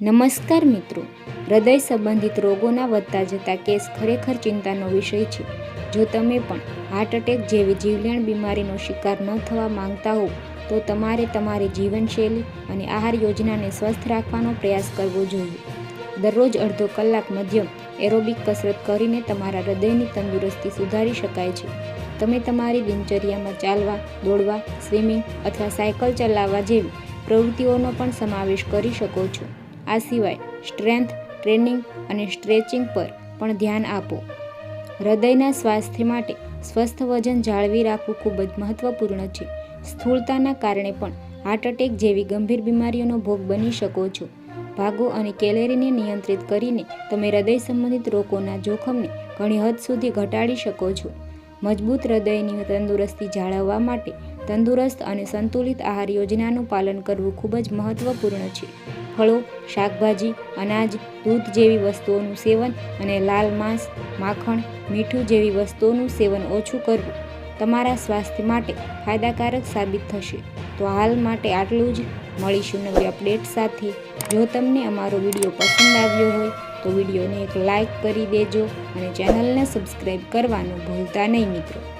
નમસ્કાર મિત્રો. હૃદય સંબંધિત રોગોના વધતા જતા કેસ ખરેખર ચિંતાનો વિષય છે. જો તમે પણ હાર્ટ એટેક જેવી જીવલેણ બીમારીનો શિકાર ન થવા માંગતા હો, તો તમારે તમારી જીવનશૈલી અને આહાર યોજનાને સ્વસ્થ રાખવાનો પ્રયાસ કરવો જોઈએ. દરરોજ અડધો કલાક મધ્યમ એરોબિક કસરત કરીને તમારા હૃદયની તંદુરસ્તી સુધારી શકાય છે. તમે તમારી દિનચર્યામાં ચાલવા, દોડવા, સ્વિમિંગ અથવા સાયકલ ચલાવવા જેવી પ્રવૃત્તિઓનો પણ સમાવેશ કરી શકો છો. આ સિવાય સ્ટ્રેન્થ, ટ્રેનિંગ અને સ્ટ્રેચિંગ પર પણ ધ્યાન આપો. હૃદયના સ્વાસ્થ્ય માટે સ્વસ્થ વજન જાળવી રાખવું ખૂબ જ મહત્વપૂર્ણ છે. સ્થૂળતાના કારણે પણ હાર્ટ એટેક જેવી ગંભીર બીમારીઓનો ભોગ બની શકો છો. ભાગો અને કેલેરીને નિયંત્રિત કરીને તમે હૃદય સંબંધિત રોગોના જોખમને ઘણી હદ સુધી ઘટાડી શકો છો. મજબૂત હૃદયની તંદુરસ્તી જાળવવા માટે તંદુરસ્ત અને સંતુલિત આહાર યોજનાનું પાલન કરવું ખૂબ જ મહત્વપૂર્ણ છે. ફળો, શાકભાજી, અનાજ, દૂધ જેવી વસ્તુઓનું સેવન અને લાલ માંસ, માખણ, મીઠું જેવી વસ્તુઓનું સેવન ઓછું કરવું તમારા સ્વાસ્થ્ય માટે ફાયદાકારક સાબિત થશે. તો હાલ માટે આટલું જ. મળીશું નવી અપડેટ સાથે. જો તમને અમારો વીડિયો પસંદ આવ્યો હોય, તો વિડીયોને એક લાઈક કરી દેજો અને ચેનલને સબસ્ક્રાઈબ કરવાનું ભૂલતા નહીં મિત્રો.